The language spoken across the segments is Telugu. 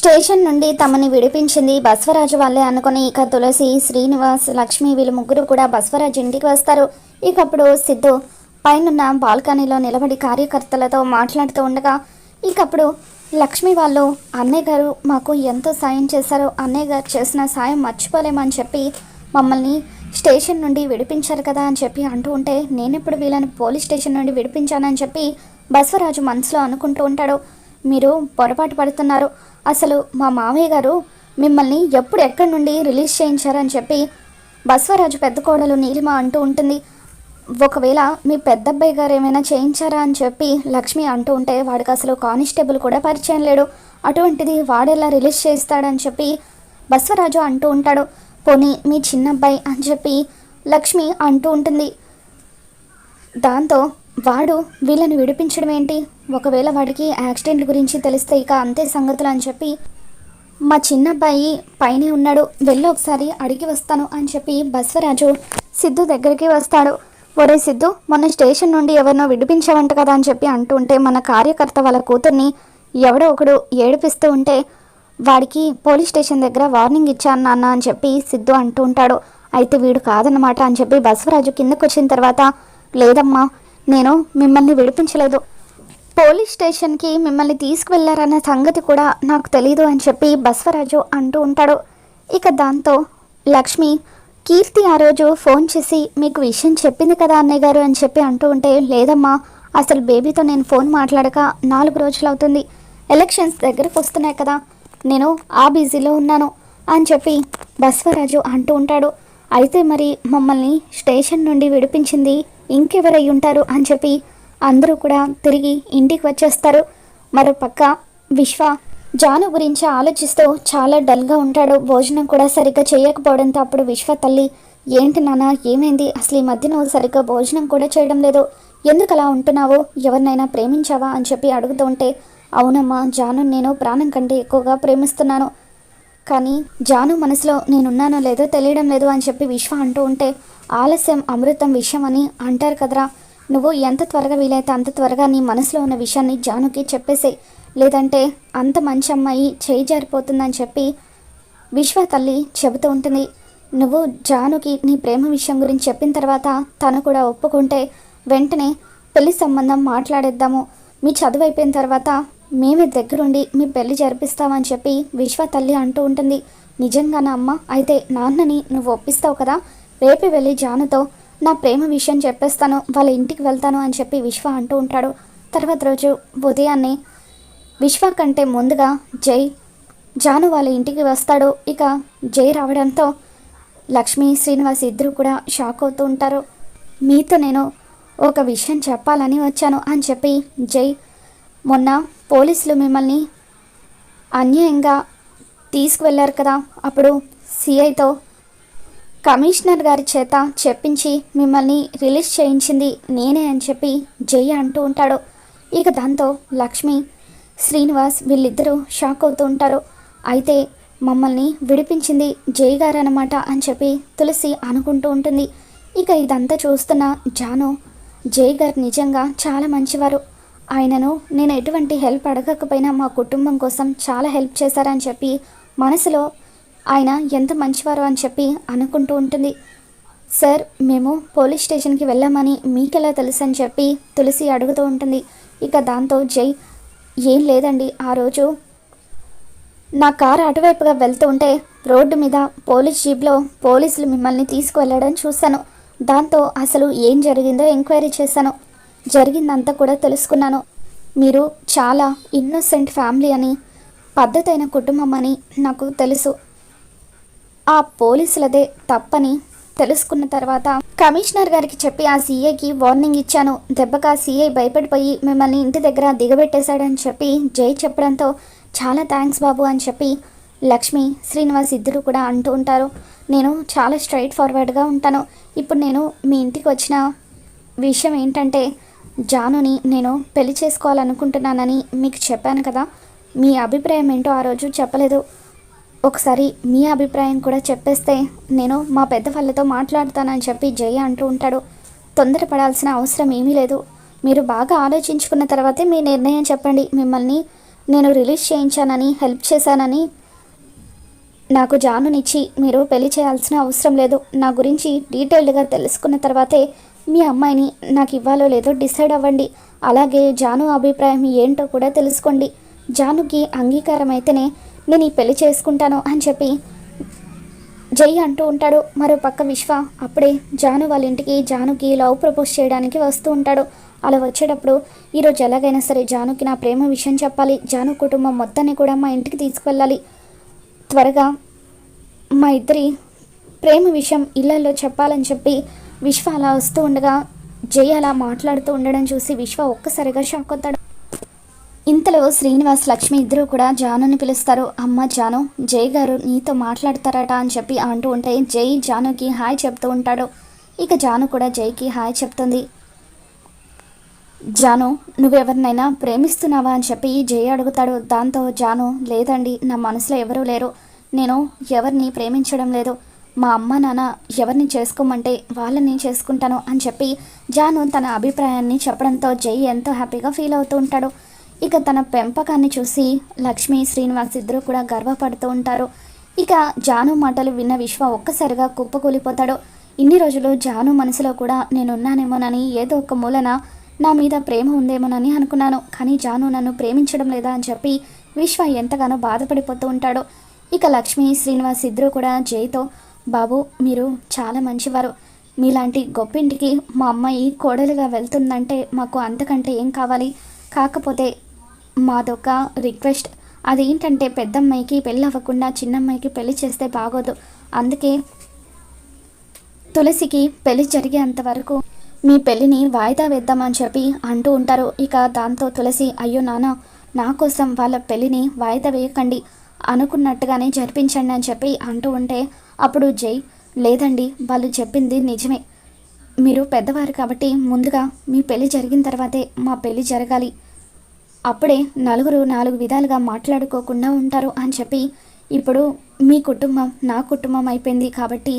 స్టేషన్ నుండి తమని విడిపించింది బస్వరాజు వాళ్ళే అనుకుని ఇక తులసి శ్రీనివాస్ లక్ష్మి వీళ్ళు ముగ్గురు కూడా బస్వరాజు ఇంటికి వస్తారు. ఇక అప్పుడు సిద్ధు పైనున్న బాల్కనీలో నిలబడి కార్యకర్తలతో మాట్లాడుతూ ఉండగా ఇకప్పుడు లక్ష్మి వాళ్ళు అన్నయ్య గారు మాకు ఎంతో సాయం చేశారు. అన్నయ్య గారు చేసిన సాయం మర్చిపోలేమని చెప్పి మమ్మల్ని స్టేషన్ నుండి విడిపించారు కదా అని చెప్పి అంటూ ఉంటే నేనెప్పుడు వీళ్ళని పోలీస్ స్టేషన్ నుండి విడిపించానని చెప్పి బస్వరాజు మనసులో అనుకుంటూ ఉంటాడు. మీరు పొరపాటు పడుతున్నారు. అసలు మా మామయ్య గారు మిమ్మల్ని ఎప్పుడు ఎక్కడి నుండి రిలీజ్ చేయించారని చెప్పి బస్వరాజు పెద్ద కోడలు నీలిమ అంటూ ఉంటుంది. ఒకవేళ మీ పెద్దబ్బాయి గారు ఏమైనా చేయించారా అని చెప్పి లక్ష్మి అంటూ ఉంటే వాడికి అసలు కానిస్టేబుల్ కూడా పరిచయం లేడు. అటువంటిది వాడెలా రిలీజ్ చేస్తాడని చెప్పి బస్వరాజు అంటూ ఉంటాడు. పోనీ మీ చిన్నబ్బాయి అని చెప్పి లక్ష్మి అంటూ ఉంటుంది. దాంతో వాడు వీళ్ళని విడిపించడం ఏంటి? ఒకవేళ వాడికి యాక్సిడెంట్ గురించి తెలిస్తే ఇక అంతే సంగతులు అని చెప్పి మా చిన్నబ్బాయి పైనే ఉన్నాడు. వెళ్ళి ఒకసారి అడిగి వస్తాను అని చెప్పి బస్వరాజు సిద్ధు దగ్గరికి వస్తాడు. ఒరే సిద్ధు మొన్న స్టేషన్ నుండి ఎవరినో విడిపించావంట కదా అని చెప్పి అంటూ ఉంటే మన కార్యకర్త వాళ్ళ కూతుర్ని ఎవడో ఒకడు ఏడిపిస్తూ ఉంటే వాడికి పోలీస్ స్టేషన్ దగ్గర వార్నింగ్ ఇచ్చాను నాన్న అని చెప్పి సిద్ధు అంటూ ఉంటాడు. అయితే వీడు కాదన్నమాట అని చెప్పి బస్వరాజు కిందకు వచ్చిన తర్వాత లేదమ్మా నేను మిమ్మల్ని విడిపించలేదు. పోలీస్ స్టేషన్కి మిమ్మల్ని తీసుకువెళ్ళారన్న సంగతి కూడా నాకు తెలీదు అని చెప్పి బస్వరాజు అంటూ ఉంటాడు. ఇక దాంతో లక్ష్మి కీర్తి ఆ రోజు ఫోన్ చేసి మీకు విషయం చెప్పింది కదా అన్నయ్య గారు అని చెప్పి అంటూ ఉంటే లేదమ్మా అసలు బేబీతో నేను ఫోన్ మాట్లాడక నాలుగు రోజులు అవుతుంది. ఎలక్షన్స్ దగ్గరకు వస్తున్నాయి కదా నేను ఆ బిజీలో ఉన్నాను అని చెప్పి బస్వరాజు అంటూ ఉంటాడు. అయితే మరి మమ్మల్ని స్టేషన్ నుండి విడిపించింది ఇంకెవరై ఉంటారు అని చెప్పి అందరూ కూడా తిరిగి ఇంటికి వచ్చేస్తారు. మరోపక్క విశ్వ జాను గురించి ఆలోచిస్తూ చాలా డల్గా ఉంటాడు. భోజనం కూడా సరిగ్గా చేయకపోవడంతో అప్పుడు విశ్వ తల్లి ఏంటి నాన్న ఏమైంది? అసలు ఈ మధ్య నువ్వు సరిగ్గా భోజనం కూడా చేయడం లేదు. ఎందుకు అలా ఉంటున్నావు? ఎవరినైనా ప్రేమించావా? అని చెప్పి అడుగుతూ ఉంటే అవునమ్మా జాను నేను ప్రాణం కంటే ఎక్కువగా ప్రేమిస్తున్నాను. కానీ జాను మనసులో నేనున్నానో లేదో తెలియడం లేదు అని చెప్పి విశ్వ అంటూ ఉంటే ఆలస్యం అమృతం విషయం అని అంటారు కదరా. నువ్వు ఎంత త్వరగా వీలైతే అంత త్వరగా నీ మనసులో ఉన్న విషయాన్ని జానుకి చెప్పేసే లేదంటే అంత మంచి అమ్మాయి చేయి జారిపోతుందని చెప్పి విశ్వ తల్లి చెబుతూ ఉంటుంది. నువ్వు జానుకి నీ ప్రేమ విషయం గురించి చెప్పిన తర్వాత తను కూడా ఒప్పుకుంటే వెంటనే పెళ్ళి సంబంధం మాట్లాడేద్దాము. మీ చదువు అయిపోయిన తర్వాత మేమే దగ్గరుండి మీ పెళ్ళి జరిపిస్తామని చెప్పి విశ్వ తల్లి అంటూ ఉంటుంది. నిజంగానా అమ్మ? అయితే నాన్నని నువ్వు ఒప్పిస్తావు కదా? రేపు వెళ్ళి జానుతో నా ప్రేమ విషయం చెప్పేస్తాను వాళ్ళ ఇంటికి వెళ్తాను అని చెప్పి విశ్వ అంటూ ఉంటాడు. తర్వాత రోజు ఉదయాన్నే విశ్వ కంటే ముందుగా జై జాను వాళ్ళ ఇంటికి వస్తాడు. ఇక జై రావడంతో లక్ష్మి శ్రీనివాస్ ఇద్దరు కూడా షాక్ అవుతూ ఉంటారు. మీతో నేను ఒక విషయం చెప్పాలని వచ్చాను అని చెప్పి జై మొన్న పోలీసులు మిమ్మల్ని అన్యాయంగా తీసుకువెళ్ళారు కదా. అప్పుడు సిఐతో కమిషనర్ గారి చేత చెప్పించి మిమ్మల్ని రిలీజ్ చేయించింది నేనే అని చెప్పి జై అంటూ ఉంటాడు. ఇక దాంతో లక్ష్మి శ్రీనివాస్ వీళ్ళిద్దరూ షాక్ అవుతూ ఉంటారు. అయితే మమ్మల్ని విడిపించింది జై గారు అనమాట అని చెప్పి తులసి అనుకుంటూ ఉంటుంది. ఇక ఇదంతా చూస్తున్న జాను జై గారు నిజంగా చాలా మంచివారు. ఆయనను నేను ఎటువంటి హెల్ప్ అడగకపోయినా మా కుటుంబం కోసం చాలా హెల్ప్ చేశారని చెప్పి మనసులో ఆయన ఎంత మంచివారు అని చెప్పి అనుకుంటూ ఉంటుంది. సార్ మేము పోలీస్ స్టేషన్కి వెళ్ళామని మీకెలా తెలుసు అని చెప్పి తులసి అడుగుతూ ఉంటుంది. ఇక దాంతో జై ఏం లేదండి ఆ రోజు నా కారు అటువైపుగా వెళ్తూ ఉంటే రోడ్డు మీద పోలీస్ జీప్లో పోలీసులు మిమ్మల్ని తీసుకువెళ్ళడం చూశాను. దాంతో అసలు ఏం జరిగిందో ఎంక్వైరీ చేశాను. జరిగిందంతా కూడా తెలుసుకున్నాను. మీరు చాలా ఇన్నోసెంట్ ఫ్యామిలీ అని పద్ధతైన కుటుంబం అని నాకు తెలుసు. ఆ పోలీసులదే తప్పని తెలుసుకున్న తర్వాత కమిషనర్ గారికి చెప్పి ఆ సీఏకి వార్నింగ్ ఇచ్చాను. దెబ్బకు ఆ సీఐ భయపడిపోయి మిమ్మల్ని ఇంటి దగ్గర దిగబెట్టేశాడని చెప్పి జై చెప్పడంతో చాలా థ్యాంక్స్ బాబు అని చెప్పి లక్ష్మి శ్రీనివాస్ ఇద్దరు కూడా అంటూ ఉంటారు. నేను చాలా స్ట్రైట్ ఫార్వర్డ్గా ఉంటాను. ఇప్పుడు నేను మీ ఇంటికి వచ్చిన విషయం ఏంటంటే జానుని నేను పెళ్ళి చేసుకోవాలనుకుంటున్నానని మీకు చెప్పాను కదా మీ అభిప్రాయం ఏంటో ఆ రోజు చెప్పలేదు. ఒకసారి మీ అభిప్రాయం కూడా చెప్పేస్తే నేను మా పెద్ద వాళ్ళతో మాట్లాడతానని చెప్పి జయ అంటూ ఉంటాడు. తొందరపడాల్సిన అవసరం ఏమీ లేదు. మీరు బాగా ఆలోచించుకున్న తర్వాతే మీ నిర్ణయం చెప్పండి. మిమ్మల్ని నేను రిలీజ్ చేయించానని హెల్ప్ చేశానని నాకు జానునిచ్చి మీరు పెళ్ళి చేయాల్సిన అవసరం లేదు. నా గురించి డీటెయిల్డ్గా తెలుసుకున్న తర్వాతే మీ అమ్మాయిని నాకు ఇవ్వాలో లేదో డిసైడ్ అవ్వండి. అలాగే జాను అభిప్రాయం ఏంటో కూడా తెలుసుకోండి. జానుకి అంగీకారం అయితేనే నేను ఈ పెళ్ళి చేసుకుంటాను అని చెప్పి జై అంటూ ఉంటాడు. మరో పక్క విశ్వ అప్పుడే జాను వాళ్ళ ఇంటికి జానుకి లవ్ ప్రపోజ్ చేయడానికి వస్తూ ఉంటాడు. అలా వచ్చేటప్పుడు ఈరోజు ఎలాగైనా సరే జానుకి నా ప్రేమ విషయం చెప్పాలి. జాను కుటుంబం మొత్తాన్ని కూడా మా ఇంటికి తీసుకువెళ్ళాలి త్వరగా మా ఇద్దరి ప్రేమ విషయం ఇళ్ళలో చెప్పాలని చెప్పి విశ్వ అలా వస్తూ ఉండగా జై అలా మాట్లాడుతూ ఉండడం చూసి విశ్వ ఒక్కసారిగా షాక్ అవుతాడు. ఇంతలో శ్రీనివాస్ లక్ష్మి ఇద్దరు కూడా జానుని పిలుస్తారు. అమ్మ జాను జై గారు నీతో మాట్లాడతారట అని చెప్పి అంటూ ఉంటే జై జానుకి హాయ్ చెప్తూ ఉంటాడు. ఇక జాను కూడా జైకి హాయ్ చెప్తుంది. జాను నువ్వెవరినైనా ప్రేమిస్తున్నావా అని చెప్పి జై అడుగుతాడు. దాంతో జాను లేదండి నా మనసులో ఎవరూ లేరు. నేను ఎవరిని ప్రేమించడం లేదు. మా అమ్మ నాన్న ఎవరిని చేసుకోమంటే వాళ్ళని చేసుకుంటాను అని చెప్పి జాను తన అభిప్రాయాన్ని చెప్పడంతో జై ఎంతో హ్యాపీగా ఫీల్ అవుతూ ఉంటాడు. ఇక తన పెంపకాన్ని చూసి లక్ష్మి శ్రీనివాస్ ఇద్దరు కూడా గర్వపడుతూ ఉంటారు. ఇక జాను మాటలు విన్న విశ్వ ఒక్కసారిగా కుప్పకూలిపోతాడు. ఇన్ని రోజులు జాను మనసులో కూడా నేనున్నానేమోనని ఏదో ఒక మూలన నా మీద ప్రేమ ఉందేమోనని అనుకున్నాను. కానీ జాను నన్ను ప్రేమించడం లేదా అని చెప్పి విశ్వ ఎంతగానో బాధపడిపోతూ ఉంటాడు. ఇక లక్ష్మి శ్రీనివాస్ ఇద్దరు కూడా జైతో బాబు మీరు చాలా మంచివారు. మీలాంటి గొప్పింటికి మా అమ్మాయి కోడలుగా వెళ్తుందంటే మాకు అంతకంటే ఏం కావాలి? కాకపోతే మాదొక రిక్వెస్ట్. అదేంటంటే పెద్దమ్మాయికి పెళ్ళి అవ్వకుండా చిన్నమ్మాయికి పెళ్ళి చేస్తే బాగోదు. అందుకే తులసికి పెళ్ళి జరిగేంత వరకు మీ పెళ్ళిని వాయిదా వేద్దామని చెప్పి అంటూ ఉంటారు. ఇక దాంతో తులసి అయ్యో నాన్న నా కోసం వాళ్ళ పెళ్ళిని వాయిదా వేయకండి. అనుకున్నట్టుగానే జరిపించండి అని చెప్పి అంటూ ఉంటే అప్పుడు జై లేదండి వాళ్ళు చెప్పింది నిజమే. మీరు పెద్దవారు కాబట్టి ముందుగా మీ పెళ్ళి జరిగిన తర్వాతే మా పెళ్ళి జరగాలి. అప్పుడే నలుగురు నాలుగు విధాలుగా మాట్లాడుకోకుండా ఉంటారు అని చెప్పి ఇప్పుడు మీ కుటుంబం నా కుటుంబం అయిపోయింది కాబట్టి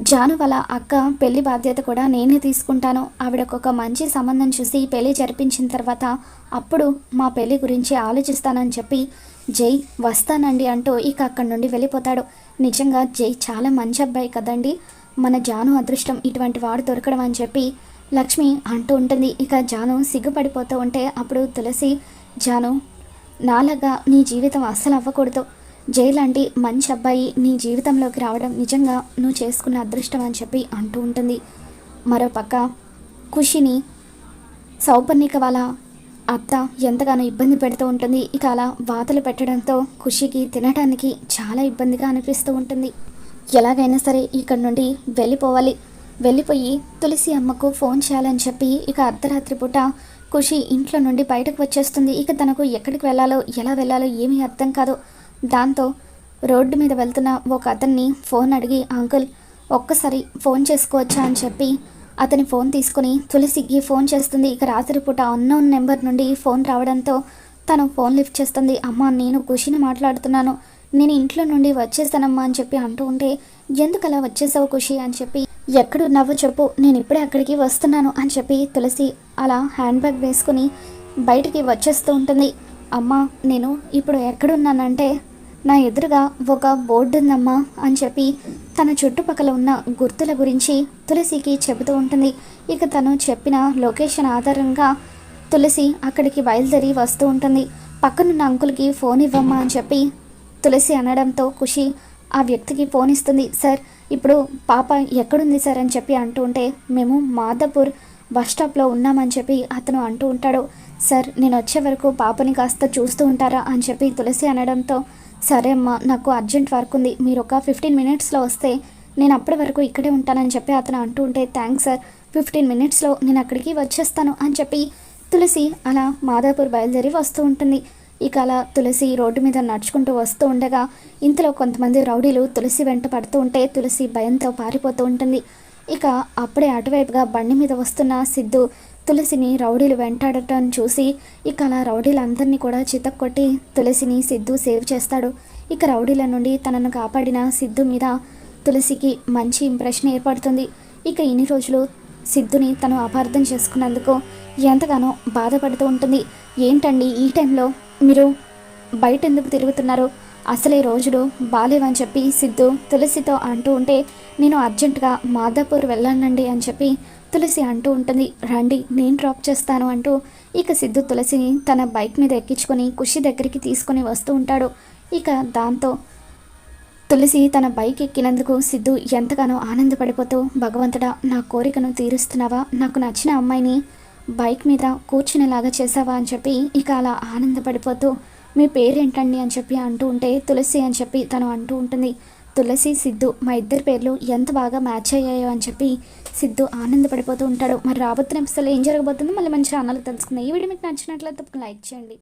జాను వాళ్ళ అక్క పెళ్ళి బాధ్యత కూడా నేనే తీసుకుంటాను. ఆవిడకు ఒక మంచి సంబంధం చూసి పెళ్ళి జరిపించిన తర్వాత అప్పుడు మా పెళ్ళి గురించి ఆలోచిస్తానని చెప్పి జై వస్తానండి అంటూ ఇక అక్కడి నుండి వెళ్ళిపోతాడు. నిజంగా జై చాలా మంచి అబ్బాయి కదండి. మన జాను అదృష్టం ఇటువంటి వాడు దొరకడం అని చెప్పి లక్ష్మి అంటూ ఉంటుంది. ఇక జాను సిగ్గుపడిపోతూ ఉంటే అప్పుడు తులసి జాను నాలాగా నీ జీవితం అస్సలు అవ్వకూడదు. జై లాంటి మంచి అబ్బాయి నీ జీవితంలోకి రావడం నిజంగా నువ్వు చేసుకున్న అదృష్టం అని చెప్పి అంటూ ఉంటుంది. మరోపక్క ఖుషిని సౌపర్ణిక వాళ్ళ అత్త ఎంతగానో ఇబ్బంది పెడుతూ ఉంటుంది. ఇక అలా వాతలు పెట్టడంతో ఖుషికి తినడానికి చాలా ఇబ్బందిగా అనిపిస్తూ ఉంటుంది. ఎలాగైనా సరే ఇక్కడ నుండి వెళ్ళిపోవాలి. వెళ్ళిపోయి తులసి అమ్మకు ఫోన్ చేయాలని చెప్పి ఇక అర్ధరాత్రి పూట ఖుషి ఇంట్లో నుండి బయటకు వచ్చేస్తుంది. ఇక తనకు ఎక్కడికి వెళ్ళాలో ఎలా వెళ్ళాలో ఏమీ అర్థం కాదు. దాంతో రోడ్డు మీద వెళ్తున్న ఒక అతన్ని ఫోన్ అడిగి అంకుల్ ఒక్కసారి ఫోన్ చేసుకోవచ్చా? అని చెప్పి అతని ఫోన్ తీసుకుని తులసికి ఫోన్ చేస్తుంది. ఇక రాత్రిపూట అన్నోన్ నెంబర్ నుండి ఫోన్ రావడంతో తను ఫోన్ లిఫ్ట్ చేస్తుంది. అమ్మ నేను ఖుషిని మాట్లాడుతున్నాను. నేను ఇంట్లో నుండి వచ్చేస్తానమ్మా అని చెప్పి అంటూ ఉంటే ఎందుకు అలా వచ్చేసావు ఖుషి? అని చెప్పి ఎక్కడున్నావో చెప్పు. నేను ఇప్పుడే అక్కడికి వస్తున్నాను అని చెప్పి తులసి అలా హ్యాండ్ బ్యాగ్ వేసుకుని బయటికి వచ్చేస్తూ ఉంటుంది. అమ్మ నేను ఇప్పుడు ఎక్కడున్నానంటే నా ఎదురుగా ఒక బోర్డు ఉందమ్మా అని చెప్పి తన చుట్టుపక్కల ఉన్న గుర్తుల గురించి తులసికి చెబుతూ ఉంటుంది. ఇక తను చెప్పిన లొకేషన్ ఆధారంగా తులసి అక్కడికి బయలుదేరి వస్తూ ఉంటుంది. పక్కనున్న అంకుల్కి ఫోన్ ఇవ్వమ్మా అని చెప్పి తులసి అనడంతో ఖుషి ఆ వ్యక్తికి ఫోన్ ఇస్తుంది. సార్ ఇప్పుడు పాప ఎక్కడుంది సార్? అని చెప్పి అంటూ ఉంటే మేము మాధపూర్ బస్ స్టాప్లో ఉన్నామని చెప్పి అతను అంటూ ఉంటాడు. సార్ నేను వచ్చే వరకు పాపని కాస్త చూస్తూ ఉంటారా అని చెప్పి తులసి అనడంతో సరే అమ్మా నాకు అర్జెంట్ వర్క్ ఉంది. మీరు ఒక ఫిఫ్టీన్ మినిట్స్లో వస్తే నేను అప్పటి వరకు ఇక్కడే ఉంటానని చెప్పి అతను అంటూ ఉంటే థ్యాంక్స్ సార్ ఫిఫ్టీన్ మినిట్స్లో నేను అక్కడికి వచ్చేస్తాను అని చెప్పి తులసి అలా మాదాపూర్ బయలుదేరి వస్తూ ఉంటుంది. ఇక అలా తులసి రోడ్డు మీద నడుచుకుంటూ వస్తూ ఉండగా ఇంతలో కొంతమంది రౌడీలు తులసి వెంట పడుతూ ఉంటే తులసి భయంతో పారిపోతూ ఉంటుంది. ఇక అప్పుడే అటువైపుగా బండి మీద వస్తున్న సిద్ధు తులసిని రౌడీలు వెంటాడటం చూసి ఇక అలా రౌడీలందరినీ కూడా చితక్కొట్టి తులసిని సిద్ధు సేవ్ చేస్తాడు. ఇక రౌడీల నుండి తనను కాపాడిన సిద్ధు మీద తులసికి మంచి ఇంప్రెషన్ ఏర్పడుతుంది. ఇక ఇన్ని రోజులు సిద్ధుని తను అపార్థం చేసుకున్నందుకు ఎంతగానో బాధపడుతూ ఉంటుంది. ఏంటండి ఈ టైంలో మీరు బయట ఎందుకు తిరుగుతున్నారు? అసలు ఈ రోజులు బాలేవని చెప్పి సిద్ధు తులసితో అంటూ ఉంటే నేను అర్జెంటుగా మాధాపూర్ వెళ్ళానండి అని చెప్పి తులసి అంటూ ఉంటుంది. రండి నేను డ్రాప్ చేస్తాను అంటూ ఇక సిద్ధు తులసిని తన బైక్ మీద ఎక్కించుకొని ఖుషి దగ్గరికి తీసుకొని వస్తూ ఉంటాడు. ఇక దాంతో తులసి తన బైక్ ఎక్కినందుకు సిద్ధు ఎంతగానో ఆనందపడిపోతూ భగవంతుడా నా కోరికను తీరుస్తున్నావా? నాకు నచ్చిన అమ్మాయిని బైక్ మీద కూర్చునేలాగా చేసావా అని చెప్పి ఇక అలా ఆనందపడిపోతూ మీ పేరేంటండి అని చెప్పి అంటూ ఉంటే తులసి అని చెప్పి తను అంటూ ఉంటుంది. తులసి సిద్ధు మా ఇద్దరి పేర్లు ఎంత బాగా మ్యాచ్ అయ్యాయో అని చెప్పి సిద్ధు ఆనందపడిపోతూ ఉంటాడు. మరి రాబోతున్న ఎపిసోడ్లో ఏం జరగబోతుందో మళ్ళీ మన ఛానల్ తెలుసుకుందాం. ఈ వీడియో మీకు నచ్చినట్లయితే తప్పకుండా లైక్ చేయండి.